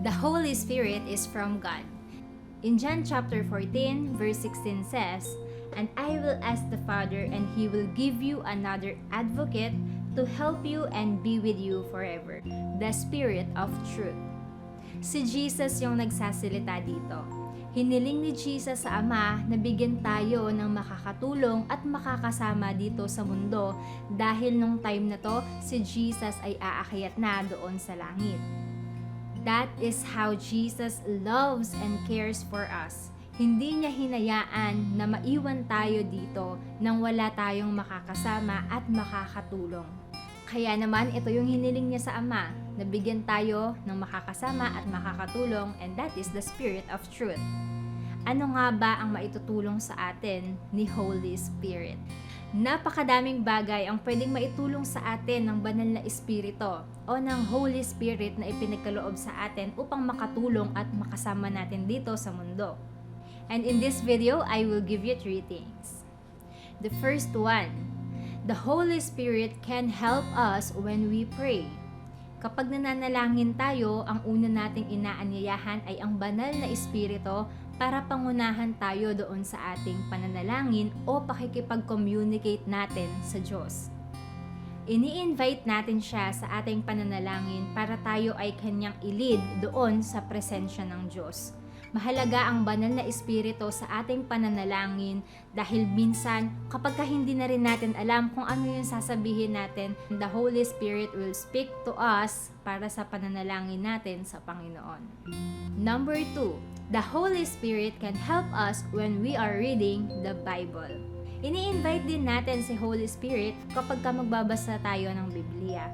The Holy Spirit is from God. In John chapter 14, verse 16 says, And I will ask the Father, and he will give you another advocate to help you and be with you forever, the Spirit of truth. Si Jesus yung nagsasalita dito. Hiniling ni Jesus sa Ama na bigyan tayo ng makakatulong at makakasama dito sa mundo dahil nung time na to, si Jesus ay aakyat na doon sa langit. That is how Jesus loves and cares for us. Hindi niya hinayaan na maiwan tayo dito nang wala tayong makakasama at makakatulong. Kaya naman ito yung hiniling niya sa Ama, na bigyan tayo ng makakasama at makakatulong and that is the Spirit of Truth. Ano nga ba ang maitutulong sa atin ni Holy Spirit? Napakadaming bagay ang pwedeng maitulong sa atin ng banal na espiritu o ng Holy Spirit na ipinagkaloob sa atin upang makatulong at makasama natin dito sa mundo. And in this video, I will give you three things. The first one, the Holy Spirit can help us when we pray. Kapag nananalangin tayo, ang una nating inaanyayahan ay ang banal na espiritu para pangunahan tayo doon sa ating pananalangin o pakikipag-communicate natin sa Diyos. Ini-invite natin siya sa ating pananalangin para tayo ay kanyang ilid doon sa presensya ng Diyos. Mahalaga ang banal na espiritu sa ating pananalangin dahil minsan kapag ka hindi na rin natin alam kung ano yung sasabihin natin, the Holy Spirit will speak to us para sa pananalangin natin sa Panginoon. Number 2, the Holy Spirit can help us when we are reading the Bible. Ini-invite din natin si Holy Spirit kapag ka magbabasa tayo ng Biblia.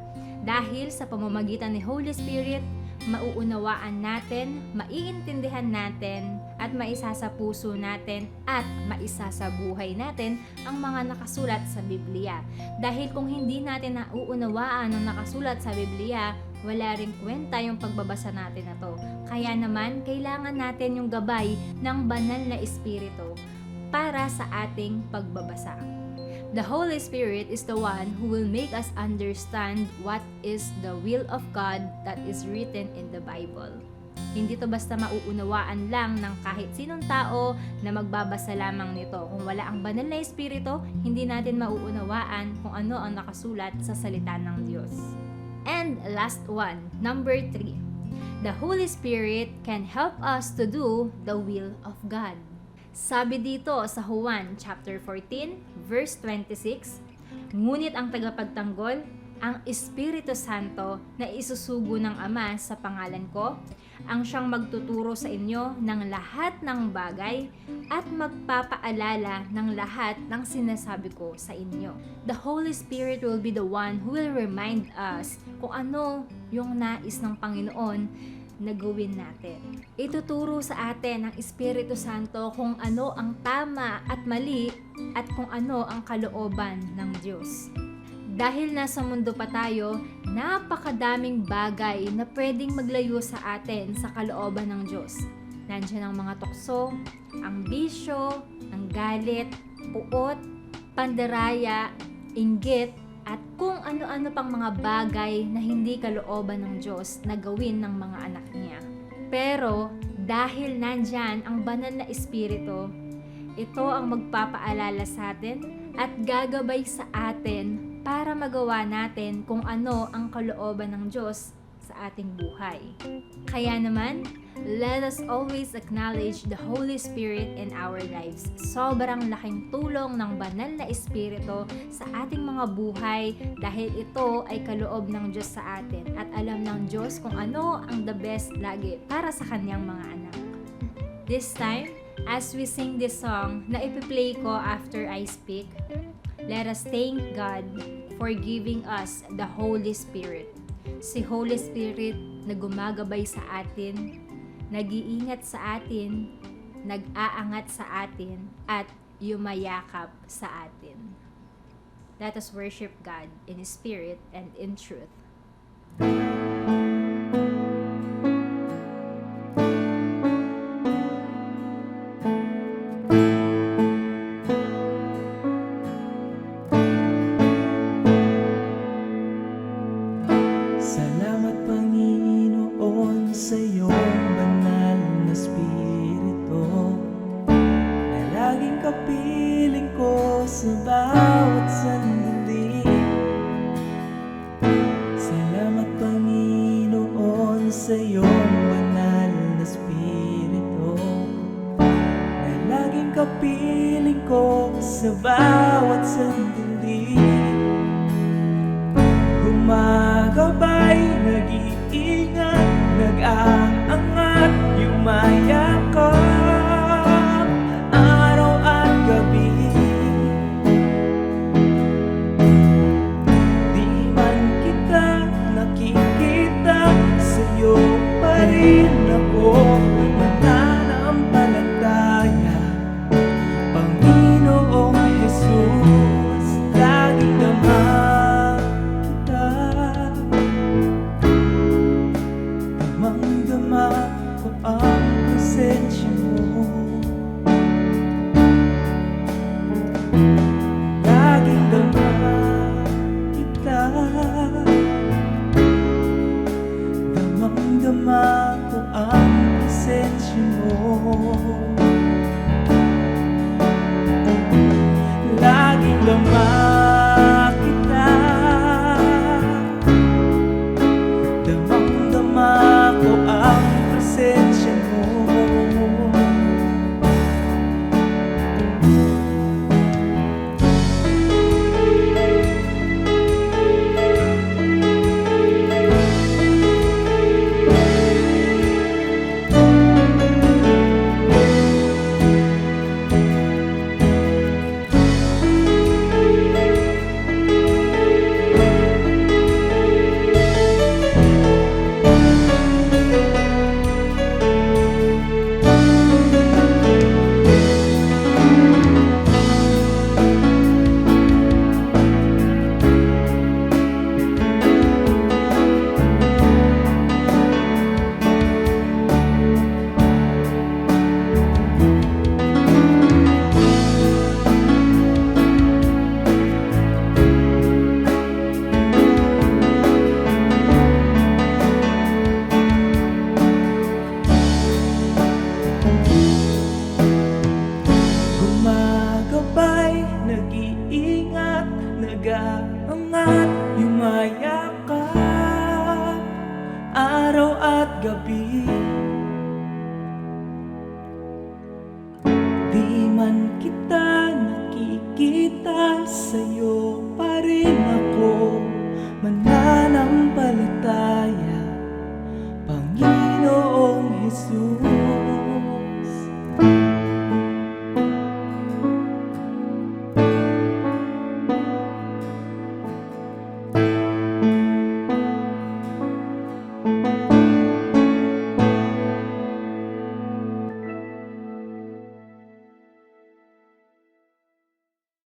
Dahil sa pamamagitan ni Holy Spirit, mauunawaan natin, maiintindihan natin, at maisa sa puso natin at maisa sa buhay natin ang mga nakasulat sa Biblia. Dahil kung hindi natin nauunawaan ang nakasulat sa Biblia, wala ring kwenta yung pagbabasa natin na to. Kaya naman, kailangan natin yung gabay ng banal na espiritu para sa ating pagbabasa. The Holy Spirit is the one who will make us understand what is the will of God that is written in the Bible. Hindi to basta mauunawaan lang ng kahit sinong tao na magbabasa lamang nito. Kung wala ang banal na espiritu, hindi natin mauunawaan kung ano ang nakasulat sa salita ng Diyos. And last one, number three. The Holy Spirit can help us to do the will of God. Sabi dito sa Juan chapter 14 verse 26, Ngunit ang tagapagtanggol, ang Espiritu Santo na isusugo ng Ama sa pangalan ko, ang siyang magtuturo sa inyo ng lahat ng bagay at magpapaalala ng lahat ng sinasabi ko sa inyo. The Holy Spirit will be the one who will remind us kung ano yung nais ng Panginoon na gawin natin. Ituturo sa atin ng Espiritu Santo kung ano ang tama at mali at kung ano ang kalooban ng Diyos. Dahil nasa mundo pa tayo, napakadaming bagay na pwedeng maglayo sa atin sa kalooban ng Diyos. Nandiyan ang mga tukso, ang bisyo, ang galit, puot, pandaraya, inggit, at kung ano-ano pang mga bagay na hindi kalooban ng Diyos na gawin ng mga anak niya. Pero dahil nandyan ang banal na espiritu, ito ang magpapaalala sa atin at gagabay sa atin para magawa natin kung ano ang kalooban ng Diyos sa ating buhay. Kaya naman, let us always acknowledge the Holy Spirit in our lives. Sobrang laking tulong ng banal na Espiritu sa ating mga buhay dahil ito ay kaloob ng Diyos sa atin at alam ng Diyos kung ano ang the best lagi para sa kanyang mga anak. This time, as we sing this song na ipiplay ko after I speak, let us thank God for giving us the Holy Spirit si Holy Spirit na gumagabay sa atin, nag-iingat sa atin, nag-aangat sa atin, at yumayakap sa atin. Let us worship God in spirit and in truth. Sa iyong banal na spirito Na laging kapiling ko sa bawat sandali Gumagabay, nag-iingat, nag-aangat, yumayakap Araw at gabi. Di man kita nakikita Sa'yo